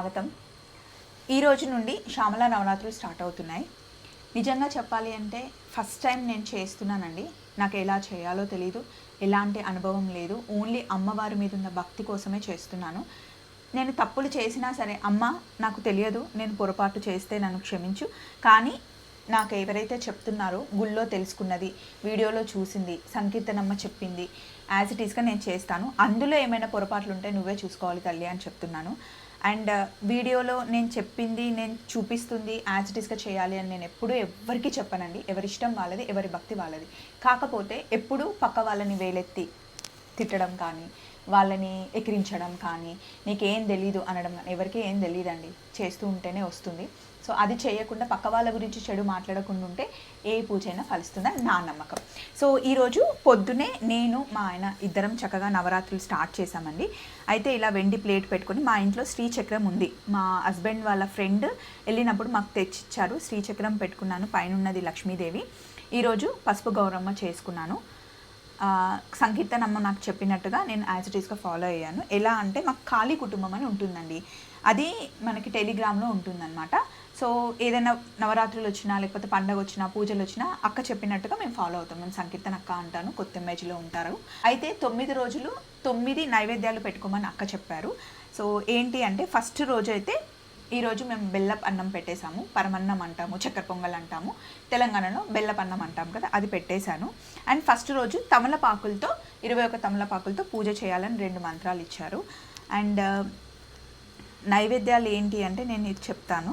స్వాగతం. ఈ రోజు నుండి శ్యామల నవరాత్రులు స్టార్ట్ అవుతున్నాయి. నిజంగా చెప్పాలి అంటే ఫస్ట్ టైం నేను చేస్తున్నానండి. నాకు ఎలా చేయాలో తెలియదు ఎలాంటి అనుభవం లేదు. ఓన్లీ అమ్మవారి మీద ఉన్న భక్తి కోసమే చేస్తున్నాను. నేను తప్పులు చేసినా సరే అమ్మ నాకు తెలియదు. నేను పొరపాటు చేస్తే నన్ను క్షమించు. కానీ నాకు ఎవరైతే చెప్తున్నారో గుళ్ళో తెలుసుకున్నది వీడియోలో చూసింది సంకీర్తనమ్మ చెప్పింది యాజ్ ఇట్ ఈస్గా నేను చేస్తాను. అందులో ఏమైనా పొరపాట్లు ఉంటే నువ్వే చూసుకోవాలి తల్లి అని చెప్తున్నాను. అండ్ uh, వీడియోలో నేను చెప్పింది నేను చూపిస్తుంది యాజ్ ఇట్ చేయాలి అని నేను ఎప్పుడూ ఎవ్వరికీ చెప్పనండి. ఎవరి ఇష్టం వాళ్ళది ఎవరి భక్తి వాళ్ళది. కాకపోతే ఎప్పుడూ పక్క వాళ్ళని వేలెత్తి తిట్టడం కానీ వాళ్ళని ఎక్కిరించడం కానీ నీకేం తెలీదు అనడం కానీ ఎవరికి ఏం తెలియదండి చేస్తూ ఉంటేనే వస్తుంది. సో అది చేయకుండా పక్క వాళ్ళ గురించి చెడు మాట్లాడకుండా ఉంటే ఏ పూజ అయినా ఫలిస్తుందని నా నమ్మకం. సో ఈరోజు పొద్దునే నేను మా ఆయన ఇద్దరం చక్కగా నవరాత్రులు స్టార్ట్ చేశామండి. అయితే ఇలా వెండి ప్లేట్ పెట్టుకొని మా ఇంట్లో శ్రీచక్రం ఉంది. మా హస్బెండ్ వాళ్ళ ఫ్రెండ్ వెళ్ళినప్పుడు మాకు తెచ్చిచ్చారు. శ్రీచక్రం పెట్టుకున్నాను. పైన ఉన్నది లక్ష్మీదేవి ఈరోజు పసుపు గౌరమ్మ చేసుకున్నాను. సంకీర్తనమ్మ నాకు చెప్పినట్టుగా నేను యాజ్ ఇట్ ఈస్గా ఫాలో అయ్యాను. ఎలా అంటే మాకు ఖాళీ కుటుంబం అని ఉంటుందండి. అది మనకి టెలిగ్రామ్లో ఉంటుందన్నమాట. సో ఏదైనా నవరాత్రులు వచ్చినా లేకపోతే పండగ వచ్చినా పూజలు వచ్చినా అక్క చెప్పినట్టుగా మేము ఫాలో అవుతాం. మేము సంకీర్తన అక్క అంటాను కొత్తమేజ్లో ఉంటారు. అయితే తొమ్మిది రోజులు తొమ్మిది నైవేద్యాలు పెట్టుకోమని అక్క చెప్పారు. సో ఏంటి అంటే ఫస్ట్ రోజు అయితే ఈరోజు మేము బెల్లపు అన్నం పెట్టేశాము. పరమన్నం అంటాము చక్కెర పొంగల్ అంటాము. తెలంగాణలో బెల్లపు అన్నం అంటాం కదా అది పెట్టేశాను. అండ్ ఫస్ట్ రోజు తమలపాకులతో ఇరవై ఒక తమలపాకులతో పూజ చేయాలని రెండు మంత్రాలు ఇచ్చారు. అండ్ నైవేద్యాలు ఏంటి అంటే నేను ఇది చెప్తాను.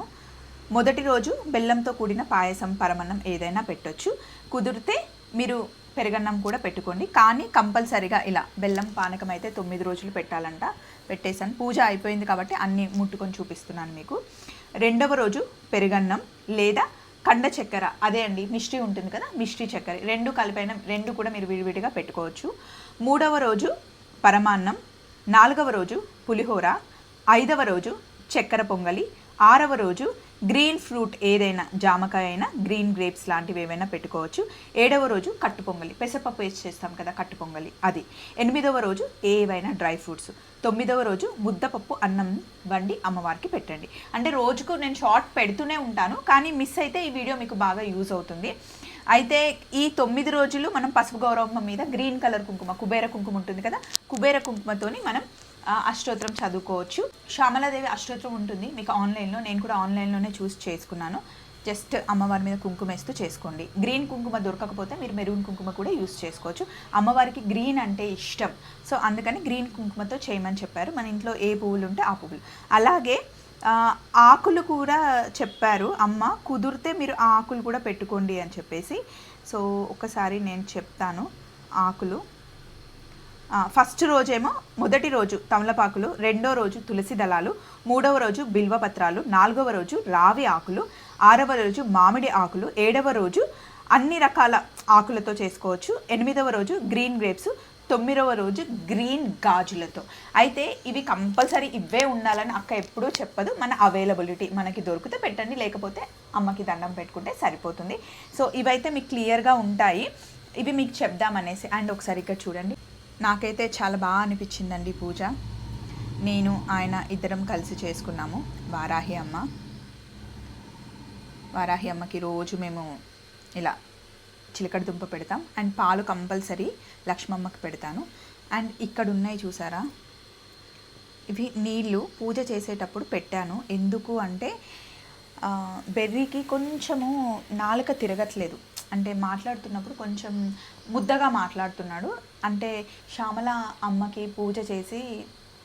మొదటి రోజు బెల్లంతో కూడిన పాయసం పరమన్నం ఏదైనా పెట్టొచ్చు. కుదిరితే మీరు పెరగన్నం కూడా పెట్టుకోండి. కానీ కంపల్సరిగా ఇలా బెల్లం పానకం అయితే తొమ్మిది రోజులు పెట్టాలంట. పెట్టేశాను. పూజ అయిపోయింది కాబట్టి అన్నీ ముట్టుకొని చూపిస్తున్నాను మీకు. రెండవ రోజు పెరుగన్నం లేదా కండ చక్కెర. అదే అండి మిష్టి ఉంటుంది కదా మిష్టి చక్కెర. రెండు కలిపైన రెండు కూడా మీరు విడివిడిగా పెట్టుకోవచ్చు. మూడవ రోజు పరమాన్నం నాలుగవ రోజు పులిహోర ఐదవ రోజు చక్కెర పొంగలి ఆరవ రోజు గ్రీన్ ఫ్రూట్ ఏదైనా జామకాయ అయినా గ్రీన్ గ్రేప్స్ లాంటివి ఏవైనా పెట్టుకోవచ్చు. ఏడవ రోజు కట్టు పొంగలి పెసరపప్పు వేసి చేస్తాం కదా కట్టు పొంగలి అది. ఎనిమిదవ రోజు ఏవైనా డ్రై ఫ్రూట్స్ తొమ్మిదవ రోజు ముద్దపప్పు అన్నం వండి అమ్మవారికి పెట్టండి. అంటే రోజుకు నేను షార్ట్ పెడుతూనే ఉంటాను కానీ మిస్ అయితే ఈ వీడియో మీకు బాగా యూజ్ అవుతుంది. అయితే ఈ తొమ్మిది రోజులు మనం పసుపు గౌరవం మీద గ్రీన్ కలర్ కుంకుమ కుబేర కుంకుమ ఉంటుంది కదా కుబేర కుంకుమతోని మనం అష్టోత్తరం చదువుకోవచ్చు. శ్యామలాదేవి అష్టోత్తరం ఉంటుంది. మీకు ఆన్లైన్లో నేను కూడా ఆన్లైన్లోనే చూస్ చేసుకున్నాను. జస్ట్ అమ్మవారి మీద కుంకుమ వేస్తూ చేసుకోండి. గ్రీన్ కుంకుమ దొరకకపోతే మీరు మెరూన్ కుంకుమ కూడా యూస్ చేసుకోవచ్చు. అమ్మవారికి గ్రీన్ అంటే ఇష్టం. సో అందుకని గ్రీన్ కుంకుమతో చేయమని చెప్పారు. మన ఇంట్లో ఏ పువ్వులు ఉంటే ఆ పువ్వులు. అలాగే ఆకులు కూడా చెప్పారు. అమ్మ కుదిరితే మీరు ఆ ఆకులు కూడా పెట్టుకోండి అని చెప్పేసి. సో ఒకసారి నేను చెప్తాను. ఆకులు. ఫస్ట్ రోజేమో మొదటి రోజు తమలపాకులు రెండో రోజు తులసి దళాలు మూడవ రోజు బిల్వపత్రాలు నాలుగవ రోజు రావి ఆకులు ఆరవ రోజు మామిడి ఆకులు ఏడవ రోజు అన్ని రకాల ఆకులతో చేసుకోవచ్చు. ఎనిమిదవ రోజు గ్రీన్ గ్రేప్స్ తొమ్మిదవ రోజు గ్రీన్ గాజులతో. అయితే ఇవి కంపల్సరీ ఇవే ఉండాలని అక్క ఎప్పుడూ చెప్పదు. మన అవైలబిలిటీ మనకి దొరికితే పెట్టండి లేకపోతే అమ్మకి దండం పెట్టుకుంటే సరిపోతుంది. సో ఇవైతే మీకు క్లియర్గా ఉంటాయి. ఇవి మీకు చెప్దామనేసి అండ్ ఒకసారి ఇక్కడ చూడండి. నాకైతే చాలా బాగా అనిపించిందండి పూజ. నేను ఆయన ఇద్దరం కలిసి చేసుకున్నాము. వారాహి అమ్మ. వారాహి అమ్మకి రోజు మేము ఇలా చిలకడ దుంప పెడతాం. అండ్ పాలు కంపల్సరీ లక్ష్మమ్మకి పెడతాను. అండ్ ఇక్కడ ఉన్నాయి చూసారా? ఇవి నీళ్ళు పూజ చేసేటప్పుడు పెట్టాను. ఎందుకు అంటే బెర్రీకి కొంచెము నాలుక తిరగట్లేదు. అంటే మాట్లాడుతున్నప్పుడు కొంచెం ముద్దగా మాట్లాడుతున్నాడు. అంటే శ్యామల అమ్మకి పూజ చేసి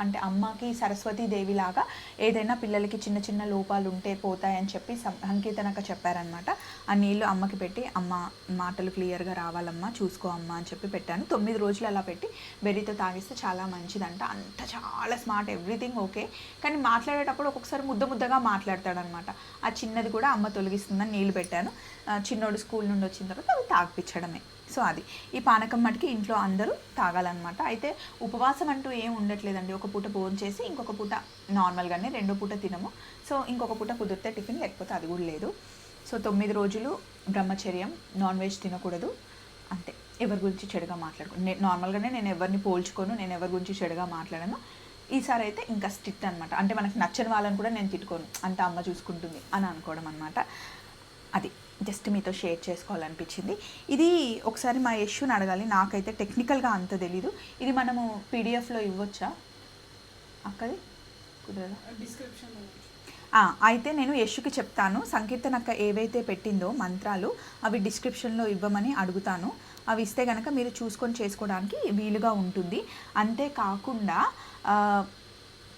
అంటే అమ్మకి సరస్వతీ దేవిలాగా ఏదైనా పిల్లలకి చిన్న చిన్న లోపాలు ఉంటే పోతాయని చెప్పి సంకీర్తనక చెప్పారనమాట ఆ నీళ్ళు అమ్మకి పెట్టి అమ్మ మాటలు క్లియర్గా రావాలమ్మా చూసుకో అమ్మ అని చెప్పి పెట్టాను. తొమ్మిది రోజులు అలా పెట్టి బెర్రీతో తాగిస్తే చాలా మంచిదంట. అంత చాలా స్మార్ట్ ఎవ్రీథింగ్ ఓకే. కానీ మాట్లాడేటప్పుడు ఒక్కొక్కసారి ముద్ద ముద్దగా మాట్లాడతాడనమాట ఆ చిన్నది కూడా అమ్మ తొలగిస్తుందని నీళ్ళు పెట్టాను. చిన్నోడు స్కూల్ నుండి వచ్చిన తర్వాత అవి తాగిపించడమే సో అది. ఈ పానకం మటుకి ఇంట్లో అందరూ తాగాలన్నమాట. అయితే ఉపవాసం అంటూ ఏం ఉండట్లేదండి. ఒక పూట భోజనం చేసి ఇంకొక పూట నార్మల్గానే రెండో పూట తినము. సో ఇంకొక పూట కుదిరితే టిఫిన్ లేకపోతే అది కూడా లేదు. సో తొమ్మిది రోజులు బ్రహ్మచర్యం నాన్ వెజ్ తినకూడదు. అంతే. ఎవరి గురించి చెడుగా మాట్లాడుకో నేను నార్మల్గానే నేను ఎవరిని పోల్చుకోను నేను ఎవరి గురించి చెడుగా మాట్లాడను. ఈసారి అయితే ఇంకా స్ట్రిక్ట్ అనమాట అంటే మనకు నచ్చని వాళ్ళని కూడా నేను తిట్టుకోను. అంత అమ్మ చూసుకుంటుంది అని అనుకోవడం అనమాట అది. జస్ట్ మీతో షేర్ చేసుకోవాలనిపించింది. ఇది ఒకసారి మా యశ్వుని అడగాలి. నాకైతే టెక్నికల్గా అంత తెలీదు. ఇది మనము పీడిఎఫ్లో ఇవ్వచ్చా? అక్కది? కుదరదా? ఆ, అయితే నేను యశుకి చెప్తాను. సంకీర్తనక్క ఏవైతే పెట్టిందో మంత్రాలు అవి డిస్క్రిప్షన్లో ఇవ్వమని అడుగుతాను. అవి ఇస్తే కనుక మీరు చూసుకొని చేసుకోవడానికి వీలుగా ఉంటుంది. అంతేకాకుండా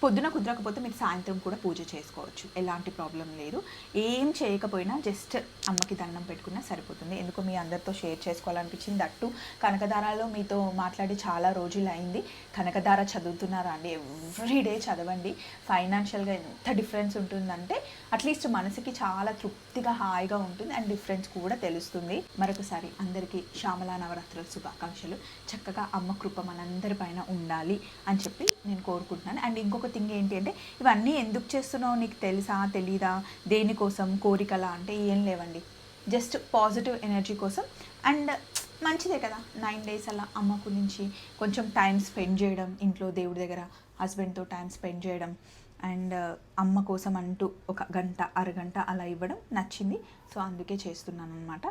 పొద్దున కుదరకపోతే మీరు సాయంత్రం కూడా పూజ చేసుకోవచ్చు. ఎలాంటి ప్రాబ్లం లేదు. ఏం చేయకపోయినా జస్ట్ అమ్మకి దండం పెట్టుకున్నా సరిపోతుంది. ఎందుకు మీ అందరితో షేర్ చేసుకోవాలనిపించింది అట్టు కనకదారాలో మీతో మాట్లాడి చాలా రోజులు అయింది కనకదార చదువుతున్నారా అండి? ఎవ్రీడే చదవండి. ఫైనాన్షియల్గా ఎంత డిఫరెన్స్ ఉంటుందంటే అట్లీస్ట్ మనసుకి చాలా తృప్తిగా హాయిగా ఉంటుంది. అండ్ డిఫరెన్స్ కూడా తెలుస్తుంది. మరొకసారి అందరికీ శ్యామలా నవరాత్రుల శుభాకాంక్షలు. చక్కగా అమ్మ కృప మనందరి పైన ఉండాలి అని చెప్పి నేను కోరుకుంటున్నాను. అండ్ ఇంకొక థింగ్ ఏంటి అంటే ఇవన్నీ ఎందుకు చేస్తున్నావు? నీకు తెలుసా? తెలీదా? దేనికోసం? కోరికలా? అంటే ఏం లేవండి. జస్ట్ పాజిటివ్ ఎనర్జీ కోసం. అండ్ మంచిదే కదా. నైన్ డేస్ అలా అమ్మ గురించి కొంచెం టైం స్పెండ్ చేయడం ఇంట్లో దేవుడి దగ్గర హస్బెండ్తో టైం స్పెండ్ చేయడం అండ్ అమ్మ కోసం అంటూ ఒక గంట అరగంట అలా ఇవ్వడం నచ్చింది. సో అందుకే చేస్తున్నాను అనమాట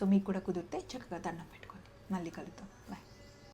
సో మీకు కూడా కుదిరితే చక్కగా దండం పెట్టుకోండి. మళ్ళీ కలుద్దాం. బాయ్